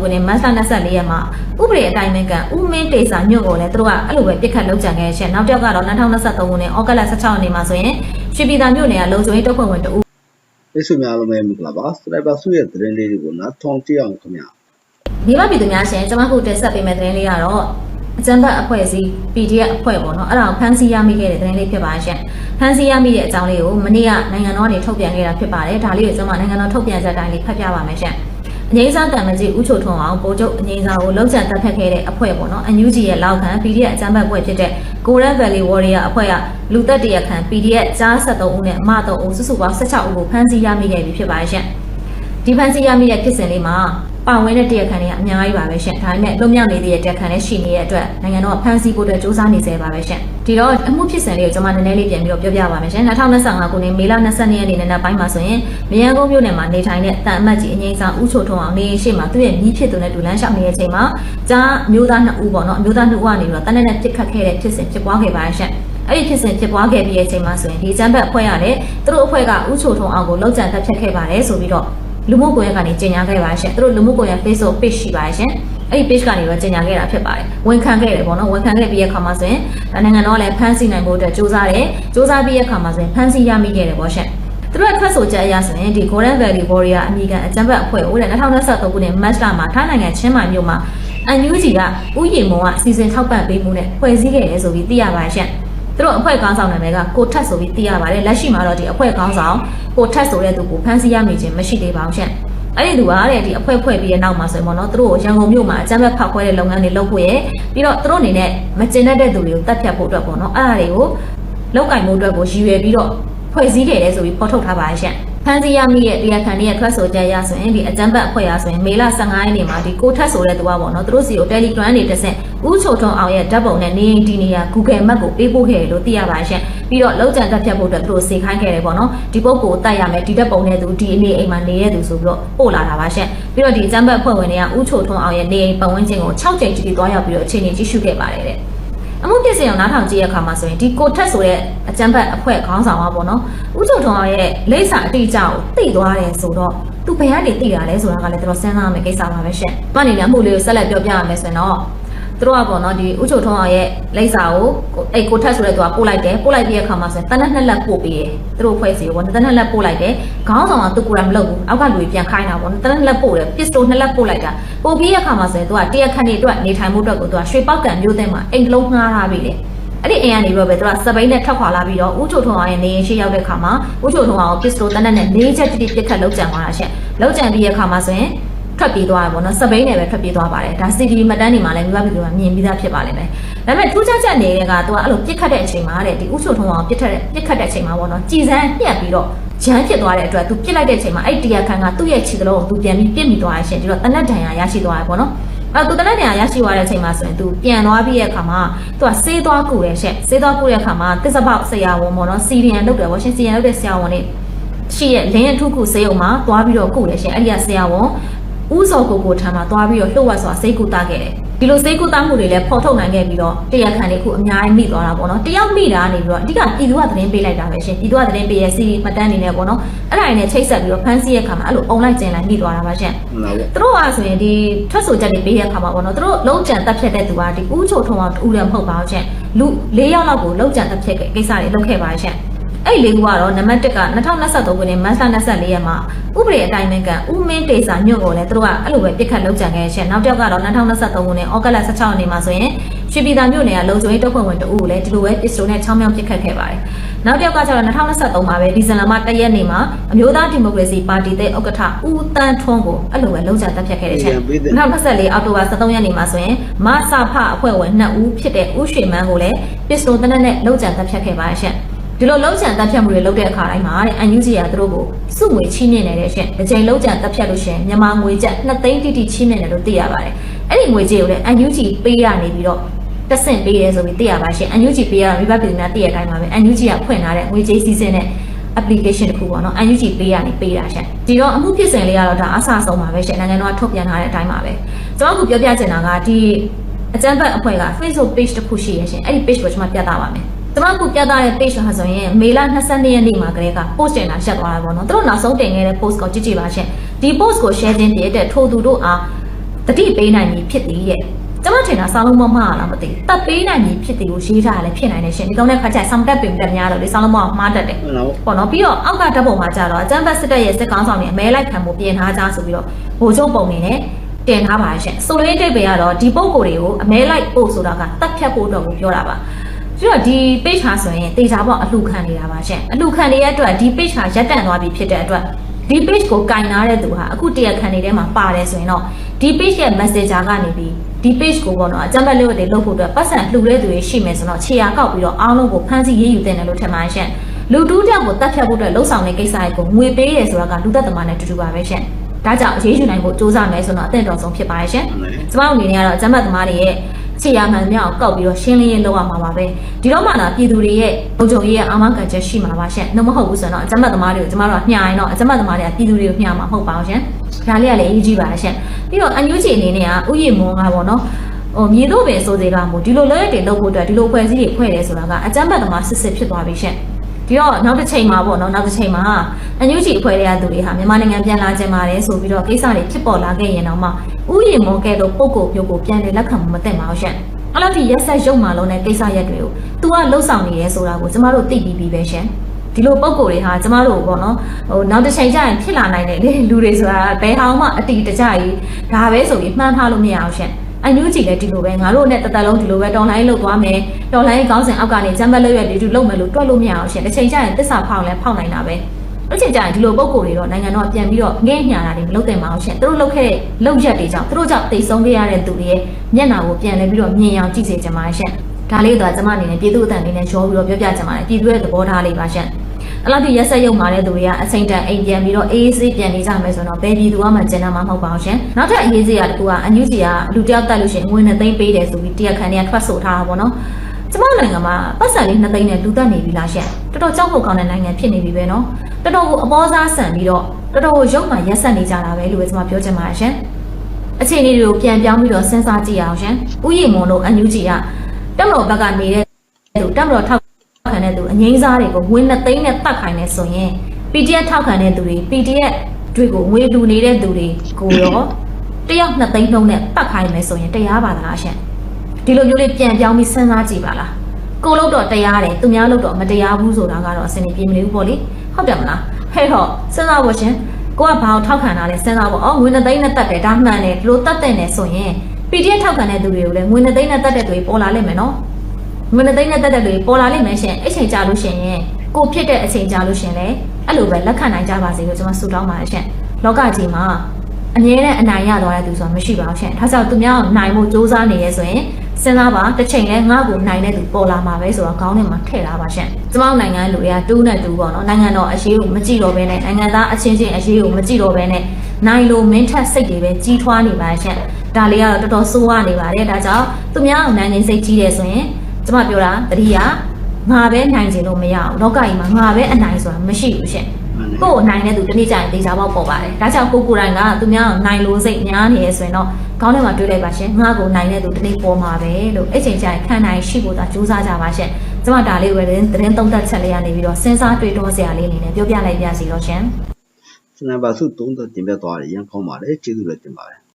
ခုနှစ်မတ်လ24ရက်မှာဥပဒေအတိုင်းပဲကဥမင်းတေစာညွန့်ကိုလည်းသူတို့ကအဲ့လိုပဲပြစ်ခတ်လုပ်ကြံခဲ့ချက်နောက်တစ်ယောက်ကတော့2023ခုနှစ်ဩဂတ်လ16ရက်နေ့မှာဆိုရင်ရွှေပြည်သာမြို့နယ်ကလုံခြုံရေးတပ်ဖွဲ့ဝင်တဦးမိတ်ဆွေများအားလုံးပဲမင်္ဂလာပါစနိုက်ပါစုရဲ့သတင်းလေးတွေကိုနားထောင်ကြည့်အောင်ခင်ဗျာမိဘပြည်သူများရှင်ကျွန်မတို့တင်ဆက်ပေးမယ့်သတင်းလေးကတော့အကြံဖတ်အဖွဲ့အစည်း PDF အဖွဲ့ပေါ့နော်အဲ့ဒါကိုဖန်စီရမိခဲ့တဲ့သတင်းလေးဖြစ်ပါရှင်ဖန်စီရမိတဲ့အကြောင်းလေးကိုမနေ့ကနိုင်ငံတော်ကနေထုတ်ပြန်ခဲ့တာဖြစ်ပါတယ်ဒါလေးကိုကျွန်မနိုင်ငံတော်ထုတ်ပြန်ချက်တိုင်းလေးဖတ်ပြပါမယ်ရှင် အငိမ့်စားတံမကြီးဥချိုထွန်းအောင်ပိုကျုပ်အငိမ့်စားကိုလောက်ကျန်တက်ဖက်ခဲ့တဲ့အဖွဲ့ပေါ့နော် NUG ရဲ့လောက်ခံ PDF အကြံဖတ်အဖွဲ့ဖြစ်တဲ့ Golden Valley Warrior အဖွဲ့ကလူသက်တရခံ PDF ကြား73ဦးနဲ့အမ3ဦးစုစုပေါင်း16ဦးကိုဖမ်းဆီးရမိခဲ့ပြီဖြစ်ပါရှင်ဒီဖန်စီရမိတဲ့ဖြစ်စဉ်လေးမှာ ပါဝင်တဲ့တရားခံတွေကအများကြီးပါပဲရှင်ဒါပေမဲ့လွတ်မြောက်နေတဲ့တရားခံတွေရှိနေတဲ့အတွက်နိုင်ငံတော်ကဖန်စီဖို့အတွက်စ조사နေစေပါပဲရှင်ဒီတော့အမှုဖြစ်စဉ်လေးကိုကျွန်မနည်းနည်းလေးပြန်ပြီးတော့ပြောပြပါမယ်ရှင်2025ခုနှစ်မေလ22ရက်နေ့နံနက်ပိုင်းမှာဆိုရင်မြရန်ကုန်မြို့နယ်မှာနေထိုင်တဲ့တန်အမတ်ကြီးအငိမ့်ဆောင်ဦးချိုထွန်းအောင်နေရှိမှာသူ့ရဲ့မြီးဖြစ်သူနဲ့တူလန်းလျှောက်နေတဲ့အချိန်မှာကြားမျိုးသားနှစ်ဦးပေါ့နော်အမျိုးသားနှစ်ဦးကနေပြီးတော့တနက်နဲ့ပြစ်ခတ်ခဲ့တဲ့ဖြစ်စဉ်ဖြစ်ပွားခဲ့ပါရှင်အဲ့ဒီဖြစ်စဉ်ဖြစ်ပွားခဲ့ပြီးတဲ့အချိန်မှာဆိုရင်ဒီချမ်းဘက်အဖွဲ့ရတယ်သူတို့အဖွဲ့ကဥချိုထုံအောင်ကိုလောက်ကျန်တက်ဖြတ်ခဲ့ပါတယ်ဆိုပြီးတော့ လူမှုကွန်ရက်ကနေကြေညာခဲ့ပါရှင်သူတို့လူမှုကွန်ရက် Facebook page ရှိပါရှင်အဲ့ဒီ page ကနေတော့ကြေညာခဲ့တာဖြစ်ပါတယ်ဝန်ခံခဲ့တယ်ပေါ့နော်ဝန်ခံခဲ့ပြီးရခါမှာဆိုရင်နိုင်ငံတော်ကလည်းဖမ်းဆီးနိုင်ဖို့အတွက်စူးစမ်းတယ်စူးစမ်းပြီးရခါမှာဆိုရင်ဖမ်းဆီးရမိခဲ့တယ်ပေါ့ရှင်သူတို့ရဲ့ထွက်ဆိုချက်အရဆိုရင်ဒီ Golden Valley Warrior အမေရိကန်အကြံဘက်အဖွဲ့ဦးတဲ့2023ခုနှစ်မတ်လမှာထိုင်းနိုင်ငံချင်းမိုင်မြို့မှာ UNG ကဥယျာဉ်မုံကစီစဉ်ထောက်ပံ့ပေးမှုနဲ့ဖွဲ့စည်းခဲ့တယ်ဆိုပြီးသိရပါရှင့်။ သူတို့အဖွဲ့ခေါင်းဆောင်နာမည်ကကိုထက်ဆိုပြီးသိရပါတယ်လက်ရှိမှာတော့ဒီအဖွဲ့ခေါင်းဆောင်ကိုထက်ဆိုတဲ့သူကိုဖမ်းဆီးရမိခြင်းမရှိသေးပါဘူးရှင့်အဲ့ဒီသူကတဲ့ဒီအဖွဲ့ဖွဲ့ပြီးတဲ့နောက်မှာဆိုရင်ပေါ့နော်သူတို့ကိုရန်ကုန်မြို့မှာအကြမ်းဖက်ဖောက်ခွဲတဲ့လုပ်ငန်းတွေလုပ်ဖို့ရယ်ပြီးတော့သူတို့အနေနဲ့မကျင်တတ်တဲ့သူတွေကိုတတ်ဖြတ်ဖို့အတွက်ပေါ့နော်အဲ့ဒါတွေကိုလောက်ကင်မှုအတွက်ကိုရည်ရွယ်ပြီးတော့ဖွဲ့စည်းခဲ့တယ်ဆိုပြီးဖော်ထုတ်ထားပါရှင့် ဖန်စီရမိရဲ့တရားခံတွေရဲ့ထွက်ဆိုချက်ရဆိုရင်ဒီအကြမ်းဖက်အဖွဲ့ရဆိုရင်မေလ15ရက်နေ့မှာဒီကိုထက်ဆိုတဲ့သူကပေါ့နော်သူတို့စီကို Telegram တွေတက်ဆင့်ဥချိုထုံအောင်ရဲ့ဓာတ်ပုံနဲ့နေအိမ်ဒီနေရာ Google Map ကိုပေးပို့ခဲ့တယ်လို့သိရပါရှင့်ပြီးတော့လောက်ကျန်တက်ဖြတ်ဖို့အတွက်သူတို့စေခိုင်းခဲ့တယ်ပေါ့နော်ဒီပုတ်ကိုတတ်ရမယ်ဒီဓာတ်ပုံနဲ့သူဒီအနေအိမ်မှာနေတဲ့သူဆိုပြီးတော့ပို့လာတာပါရှင့်ပြီးတော့ဒီအကြမ်းဖက်အဖွဲ့ဝင်တွေကဥချိုထုံအောင်ရဲ့နေအိမ်ပတ်ဝန်းကျင်ကို6ကြိမ်ကြည့်သွားရောက်ပြီးတော့အခြေအနေကြည့်ရှုခဲ့ပါတယ်တဲ့ အမှုဖြစ်စဉ်ကိုနားထောင်ကြည့်ရခါမှာဆိုရင်ဒီကိုထက်ဆိုတဲ့အကြမ်းဖက်အဖွဲ့ခေါင်းဆောင်ကပေါ့နော်ဥချုပ်ထွန်းအောင်ရဲ့လိပ်စာအတိအကျကိုသိသွားတယ်ဆိုတော့သူဘယ်ကနေသိတာလဲဆိုတာကလည်းတော်တော်စဉ်းစားရမယ့်ကိစ္စပါပဲရှင့်။ဘာနေလဲအမှုလေးကိုဆက်လက်ပြောပြရမယ်ဆိုရင်တော့ သူတို့ကပေါ့နော်ဒီဥချုပ်ထွန်းအောင်ရဲ့လိပ်စာကိုအဲ့ကိုထက်ဆိုတဲ့သူကပို့လိုက်တယ်ပို့လိုက်ပြီးတဲ့အခါမှာဆိုရင်တနက်နှစ်လက်ပို့ပေးတယ်သူတို့ဖွဲ့စီကိုပေါ့တနက်နှစ်လက်ပို့လိုက်တယ်ခေါင်းဆောင်ကသူကိုယ်တိုင်မလုပ်ဘူးအောက်ကလူကြီးပြန်ခိုင်းတာပေါ့နော်တနက်နှစ်လက်ပို့တယ်ပစ္စတိုနှစ်လက်ပို့လိုက်တာပို့ပြီးတဲ့အခါမှာဆိုရင်သူကတရက်ခန့်နေအတွက်နေထိုင်မှုအတွက်ကိုသူကရွှေပောက်ကံမျိုးသိမ်းမှာအိမ်လုံးငှားထားပြီးတယ်အဲ့ဒီအိမ်ကနေပြီးတော့ပဲသူကစပိန်နဲ့ထွက်ခွာလာပြီးတော့ဦးချိုထုံအောင်ရဲ့နေရင်ရှိရောက်တဲ့ခါမှာဦးချိုထုံအောင်ပစ္စတိုတနက်နဲ့နေချက်တိတိပြစ်ခတ်လောက်ကြံသွားတာရှင့်လောက်ကြံပြီးတဲ့ခါမှာဆိုရင် ထွက်ပြေးသွားရပေါ့နော်စပိန်နဲ့ပဲထွက်ပြေးသွားပါတယ်ဒါ CD မှတ်တမ်းတွေမှာလည်းမိဘပြည်သူကမြင်ပြီးသားဖြစ်ပါလိမ့်မယ်ဒါပေမဲ့ထူးခြားချက်နေတဲ့ကသူကအဲ့လိုပြစ်ခတ်တဲ့အချိန်မှာတဲ့ဒီဦးချိုထုံအောင်ပြစ်ထက်ပြစ်ခတ်တဲ့အချိန်မှာပေါ့နော်ကြည်စမ်းညှက်ပြီးတော့ဂျမ်းဖြစ်သွားတဲ့အတွက်သူပြစ်လိုက်တဲ့အချိန်မှာအဲ့တရားခံကသူ့ရဲ့ခြေသလုံးကိုသူပြန်ပြီးပြစ်မိသွားရရှင်ဒီတော့တနက်ဒဏ်ရာရရှိသွားရပေါ့နော်အဲ့တော့သူတနက်နေရာရရှိသွားတဲ့အချိန်မှာဆိုရင်သူပြန်သွားပြီးတဲ့အခါမှာသူကဆေးသွားကူတယ်ရှက်ဆေးသွားကူတဲ့အခါမှာတစ္ဆပေါက်ဆရာဝန်ပေါ့နော်စီရီယန်လုပ်တယ်ပေါ့ရှင်စီရီယန်လုပ်တဲ့ဆရာဝန်လေးရှိရဲ့လင်းအထုခုဆေးရုံမှာသွားပြီးတော့ကူတယ်ရှင်အဲ့ဒီကဆရာဝန် ဦးစောကိုကိုထံမှာသွားပြီးတော့လှုပ်ဝက်စွာဆေးကူတာခဲ့တယ်ဒီလိုစိတ်ကူးတာမှုတွေလည်းဖော်ထုတ်နိုင်ခဲ့ပြီးတော့တရားခံတွေခုအများကြီးမိသွားတာပေါ့နော်တယောက်မိတာနေပြီးတော့အဓိကပြည်သူကသတင်းပေးလိုက်တာပဲရှင်ပြည်သူကသတင်းပေးရဲ့စီမတန်းနေနဲ့ပေါ့နော်အဲ့ဒါတွေနဲ့ချိတ်ဆက်ပြီးတော့ဖမ်းဆီးရဲ့ခါမှာအဲ့လိုအုံလိုက်ကျင်လိုက်မိသွားတာပါရှင်ဟုတ်လားဗျသူတို့ကဆိုရင်ဒီထွက်ဆိုချက်တွေပေးတဲ့အခါမှာပေါ့နော်သူတို့လုံးကြံတက်ဖြတ်တဲ့သူကဒီဦးချိုထုံအောင်တူတယ်မဟုတ်ပါဘူးရှင်လူ၄ယောက်လောက်ကိုလုံးကြံတက်ဖြတ်တဲ့ကိစ္စတွေလုပ်ခဲ့ပါရှင် အဲ့ဒီလေးခုကတော့နံပါတ်1က2023ခုနှစ်မတ်လ24ရက်မှာဥပဒေအတိုင်းပဲကဥမင်းတေစာညွန့်ကိုလည်းသူတို့ကအဲ့လိုပဲပြစ်ခတ်လုပ်ကြံခဲ့ရှင်နောက်တစ်ယောက်ကတော့2023ခုနှစ်ဩဂတ်လ16ရက်နေ့မှာဆိုရင်ရွှေပြည်သာမြို့နယ်ကလုံခြုံရေးတပ်ဖွဲ့ဝင်တအုပ်ကိုလည်းဒီလိုပဲပစ္စတိုနဲ့ချောင်းမြောင်းပြစ်ခတ်ခဲ့ပါတယ်နောက်တစ်ယောက်ကကျတော့2023မှာပဲဒီဇင်လာလ1ရက်နေ့မှာအမျိုးသားဒီမိုကရေစီပါတီတဲ့ဥက္ကဋ္ဌဦးတန်းထွန်းကိုအဲ့လိုပဲလုံးချတပ်ဖြတ်ခဲ့တဲ့ချက်2024အောက်တိုဘာ23ရက်နေ့မှာဆိုရင်မဆာဖအဖွဲ့ဝင်2ဦးဖြစ်တဲ့ဦးရွှေမန်းကိုလည်းပစ္စတိုတနက်နဲ့လုံးချတပ်ဖြတ်ခဲ့ပါရှင့် ဒီလိုလုံးချန်တပ်ဖြတ်မှုတွေလုပ်တဲ့အခါတိုင်းမှာတဲ့အန်ယူဂျီကသူတို့ကိုစုငွေချီးမြှင့်နေတဲ့အချက်တစ်ချိန်လုံးချန်တပ်ဖြတ်လို့ရှိရင်မြန်မာငွေကျပ်2သိန်းတိတိချီးမြှင့်တယ်လို့သိရပါတယ်အဲ့ဒီငွေကြေးကိုလည်းအန်ယူဂျီပေးရနေပြီးတော့တက်ဆင့်ပေးရဲဆိုပြီးသိရပါရှင်အန်ယူဂျီပေးရတာမိဘပြည်သူများသိရတဲ့အတိုင်းပါပဲအန်ယူဂျီကဖွင့်ထားတဲ့ငွေကြေးစီစဉ်တဲ့ application တစ်ခုပေါ့နော် UNG ပေးရနေပေးတာရှင်ဒီတော့အမှုဖြစ်စဉ်လေးကတော့ဒါအဆအဆုံးပါပဲရှင်နိုင်ငံတော်ကထုတ်ပြန်ထားတဲ့အတိုင်းပါပဲကျွန်တော်ကပြောပြချင်တာကဒီအကြံဖတ်အဖွဲ့က Facebook page တစ်ခုရှိရရှင်အဲ့ဒီ page ကိုကျွန်မပြသပါမယ် ကျွန်တော်ကပြသတဲ့ page ဟာဆိုရင်မေလ22ရက်နေ့မှာကလေးက post တင်တာရှက်သွားတာပေါ့နော်သူတို့နောက်ဆုံးတင်ခဲ့တဲ့ post ကိုကြည့်ကြည့်ပါရှင်ဒီ post ကို share ခြင်းပြတဲ့ထို့သူတို့အားတတိပေးနိုင်ပြီဖြစ်သည်ရဲ့ကျမထင်တာစာလုံးမမှားလားမသိဘူးတပ်ပေးနိုင်ပြီဖြစ်သည်ကိုရေးထားရလဲဖြစ်နိုင်တယ်ရှင်ဒီကောင်းတဲ့ခါကျဆောင်းတက်ပင်တက်များတော့လေစာလုံးမမှားတတ်တယ်ဟုတ်လားပေါ့နော်ပြီးတော့အောက်ကတပ်ပုံမှာကြတော့အကြမ်းဖက်စစ်တပ်ရဲ့စစ်ကောင်ဆောင်တွေအမဲလိုက်ခံမှုပြင်ထားကြဆိုပြီးတော့ဗိုလ်ချုပ်ပုံနေနဲ့တင်ထားပါရှင်ဆိုလိုရင်းတိတ်ပေကတော့ဒီပုံကိုယ်တွေကိုအမဲလိုက်ပို့ဆိုတာကတတ်ဖြတ်ဖို့တော့ကိုပြောတာပါ ပြီးတော့ဒီ page ဟာဆိုရင်တေချာပေါ့အလှခံနေတာပါရှင်အလှခံနေတဲ့အတွက်ဒီ page ဟာရပ်တန့်သွားပြီဖြစ်တဲ့အတွက်ဒီ page ကိုကင်နာတဲ့သူဟာအခုတရားခံနေထဲမှာပါတယ်ဆိုရင်တော့ဒီ page ရဲ့ messenger ကနေပြီးဒီ page ကိုပေါ့နော်အကြမ်းဖက်လို့တွေလုပ်ဖို့အတွက်ပတ်စံလှူတဲ့သူတွေရှိမယ်ဆိုတော့ခြေရာကောက်ပြီးတော့အားလုံးကိုဖမ်းဆီးရေးယူတင်တယ်လို့ထင်ပါရှင်လူတူးတောက်ကိုတတ်ဖြတ်ဖို့အတွက်လှုံ့ဆော်တဲ့ကိစ္စတွေကိုငွေပေးရဲဆိုတာကလူသက်သမားနဲ့တူတူပါပဲရှင်။ဒါကြောင့်အရေးယူနိုင်ဖို့စ조사မယ်ဆိုတော့အသင့်တော်ဆုံးဖြစ်ပါရဲ့ရှင်ဟုတ်တယ်။ကျမတို့အနေနဲ့ကတော့အကြမ်းဖက်သမားတွေရဲ့ ခြေရာမှန်မြောက်ကောက်ပြီးတော့ရှင်းလင်းရေးလုပ်ရမှာပါပဲ။ဒီတော့မှလာပြည်သူတွေရဲ့ပုံကြုံရေးရဲ့အာမခံချက်ရှိမှာပါရှင်။နှမဟုတ်ဘူးဆိုတော့အကြမ်းဖက်သမားတွေကိုကျမတို့ကညှာရင်တော့အကြမ်းဖက်သမားတွေကပြည်သူတွေကိုညှာမှာမဟုတ်ပါဘူးရှင်။ဒါလေးကလည်းအရေးကြီးပါရဲ့ရှင်။ပြီးတော့အန်ယူဂျီအနေနဲ့ကဥယျာဉ်မွန်ကပေါ့နော်။ဟိုမြေတို့ပင်ဆိုသေးတာမို့ဒီလိုလက်ရက်တွေလုပ်ဖို့အတွက်ဒီလိုဖွဲ့စည်းတွေဖွဲ့တယ်ဆိုတာကအကြမ်းဖက်သမားစစ်စစ်ဖြစ်သွားပြီရှင်။ ဒီတော့နောက်တစ်ချိန်မှာပေါ့နော်နောက်တစ်ချိန်မှာအန်ယူဂျီအဖွဲ့တွေကသူတွေဟာမြန်မာနိုင်ငံပြန်လာကြပါတယ်ဆိုပြီးတော့ကိစ္စတွေဖြစ်ပေါ်လာခဲ့ရင်တော့မှဥယျာဉ်မောကဲတော့ပုံကိုပြုတ်ကိုပြန်လေလက်ခံမှုမသိပါဘူးရှင်။အဲ့လောက်ထိရက်ဆက်ရုံမှလုံးတဲ့ကိစ္စရက်တွေကို तू ကလှုပ်ဆောင်နေရဲဆိုတာကိုကျမတို့သိပြီးပြီပဲရှင်။ဒီလိုပုံကိုတွေဟာကျမတို့ပေါ့နော်ဟိုနောက်တစ်ချိန်ကျရင်ဖြစ်လာနိုင်တဲ့လေလူတွေဆိုတာဘယ်ဟောင်းမှအတီတကြကြီးဒါပဲဆိုပြီးမှန်းထားလို့မရအောင်ရှင်။ အန်ယူဂျီလည်းဒီလိုပဲငါတို့နဲ့တသက်လုံးဒီလိုပဲတော်လိုင်းလုပ်သွားမယ်တော်လိုင်းခေါင်းစဉ်အောက်ကနေဂျမ်ဘက်လွတ်ရွက်တွေဒီလုပ်မယ်လို့တွက်လို့မရအောင်ရှင်တစ်ချိန်ကျရင်တစ္ဆာဖောက်လဲဖောက်နိုင်တာပဲအချိန်ကျရင်ဒီလိုပုံကိုတွေတော့နိုင်ငံတော်ပြန်ပြီးတော့ငဲ့ညာတာတွေမလုပ်သင့်ပါအောင်ရှင်သူတို့လုပ်ခဲ့တဲ့လုပ်ရက်တွေကြောင့်သူတို့ကြောင့်တိတ်ဆုံးခဲ့ရတဲ့သူတွေရဲ့မျက်နှာကိုပြန်လဲပြီးတော့မြင်အောင်ကြည့်စေချင်ပါရှင်ဒါလေးတော့ကျမအနေနဲ့ပြည်သူ့အတန်လေးနဲ့ရောပြီးတော့ပြောပြချင်ပါတယ်ပြည်သူရဲ့သဘောထားလေးပါရှင် အဲ့လောက်ဒီရက်ဆက်ရုံမာတဲ့သူတွေကအစိမ့်တန်အိမ်ပြန်ပြီးတော့အေးအေးဆေးပြန်နေကြမယ်ဆိုတော့ဘယ်ပြည်သူကမှကျန်တာမှမဟုတ်ပါဘူးရှင်နောက်ထပ်အရေးကြီးတာတစ်ခုကအန်ယူဂျီကလူတစ်ယောက်တက်လို့ရှိရင်ငွေနဲ့သိမ်းပေးတယ်ဆိုပြီးတရားခံတွေကထွက်ဆိုထားတာပေါ့နော်ကျမနိုင်ငံမှာပတ်စံလေးနှစ်သိန်းနဲ့လူတက်နေပြီလားရှင်တော်တော်ကြောက်ဖို့ကောင်းတဲ့နိုင်ငံဖြစ်နေပြီပဲနော်တော်တော်ကိုအပေါ်စားဆန်ပြီးတော့တော်တော်ကိုရုပ်မှရက်ဆက်နေကြတာပဲလို့ပဲကျမပြောချင်ပါတယ်ရှင်အခြေအနေတွေကိုပြန်ပြောင်းပြီးတော့စဉ်းစားကြည့်အောင်ရှင်ဥယျာဉ်မွန်တို့အန်ယူဂျီကတက်မတော်ဘက်ကနေနေတဲ့သူတက်မတော်ထောက် ခံတဲ့သူအငိမ့်စားတွေကိုငွေနှစ်သိန်းနဲ့တတ်ခိုင်းနေဆိုရင် PDF ထောက်ခံတဲ့သူတွေ PDF တွေကိုငွေလူနေတဲ့သူတွေကိုရောတယောက်နှစ်သိန်းနှုန်းနဲ့ပတ်ခိုင်းမယ်ဆိုရင်တရားပါလားရှင်ဒီလိုမျိုးလေးပြန်ပြောင်းပြီးစဉ်းစားကြည့်ပါလားကိုလို့တော့တရားတယ်သူများလို့တော့မတရားဘူးဆိုတာကတော့အစင်ပြေမနေဘူးပေါ့လေဟုတ်တယ်မလားဟဲ့ဟောစဉ်းစားဖို့ရှင်ကိုကဘာကိုထောက်ခံတာလဲစဉ်းစားဖို့အော်ငွေနှစ်သိန်းနဲ့တက်တယ်ဒါမှန်တယ်ဒီလိုတက်တဲ့နေဆိုရင် PDF ထောက်ခံတဲ့သူတွေကိုလည်းငွေနှစ်သိန်းနဲ့တက်တဲ့တွေပေါ်လာလိမ့်မယ်နော် ငွေနှစ်သိန်းနဲ့တက်တက်တွေပေါ်လာလိမ့်မယ်ရှင်အချိန်ကြာလို့ရှင်ရင်ကိုဖြစ်တဲ့အချိန်ကြာလို့ရှင်လေအဲ့လိုပဲလက်ခံနိုင်ကြပါစေလို့ကျွန်မဆုတောင်းပါတယ်ရှင်လောကကြီးမှာအမြဲတမ်းအနိုင်ရသွားတဲ့သူဆိုတာမရှိပါဘူးရှင်ဒါကြောင့်သူများကိုနိုင်ဖို့စူးစမ်းနေရဲဆိုရင်စဉ်းစားပါတစ်ချိန်လဲငါ့ကိုနိုင်တဲ့သူပေါ်လာမှာပဲဆိုတော့ခေါင်းထဲမှာထည့်ထားပါရှင်ကျွန်တော်နိုင်ငံလူတွေကတူးနဲ့တူးပေါ့နော်နိုင်ငံတော်အရေးကိုမကြည့်တော့ဘဲနဲ့နိုင်ငံသားအချင်းချင်းအရေးကိုမကြည့်တော့ဘဲနဲ့နိုင်လို့မင်းထက်စိတ်တွေပဲကြီးထွားနေပါရှင်ဒါလေးကတော့တော်တော်ဆိုးဝါးနေပါတယ်ဒါကြောင့်သူများကိုနိုင်နေစိတ်ကြီးတယ်ဆိုရင် ကျမပြောတာတတိယငါပဲနိုင်ချင်လို့မရအောင်လောကကြီးမှာငါပဲအနိုင်ဆိုတာမရှိဘူးရှင်ကို့ကိုနိုင်တဲ့သူတနေ့ကျရင်တေချာပေါက်ပေါ်ပါတယ်ဒါကြောင့်ကိုကိုယ်တိုင်ကသူများကိုနိုင်လို့စိတ်များနေရဆိုရင်တော့ခေါင်းထဲမှာတွေးလိုက်ပါရှင်ငါကိုနိုင်တဲ့သူတနေ့ပေါ်မှာပဲလို့အဲ့ချိန်ကျရင်ခံနိုင်ရှိဖို့သာကြိုးစားကြပါရှင်ကျမဒါလေးပဲသတင်းသတင်းသုံးသပ်ချက်လေးရနေပြီးတော့စဉ်းစားတွေးတောစရာလေးအနေနဲ့ပြောပြလိုက်ပြစီတော့ရှင်စနံပါစုသုံးသက်တင်ပြသွားတယ်ရန်ကောင်းပါတယ်ကျေးဇူးလည်းတင်ပါတယ်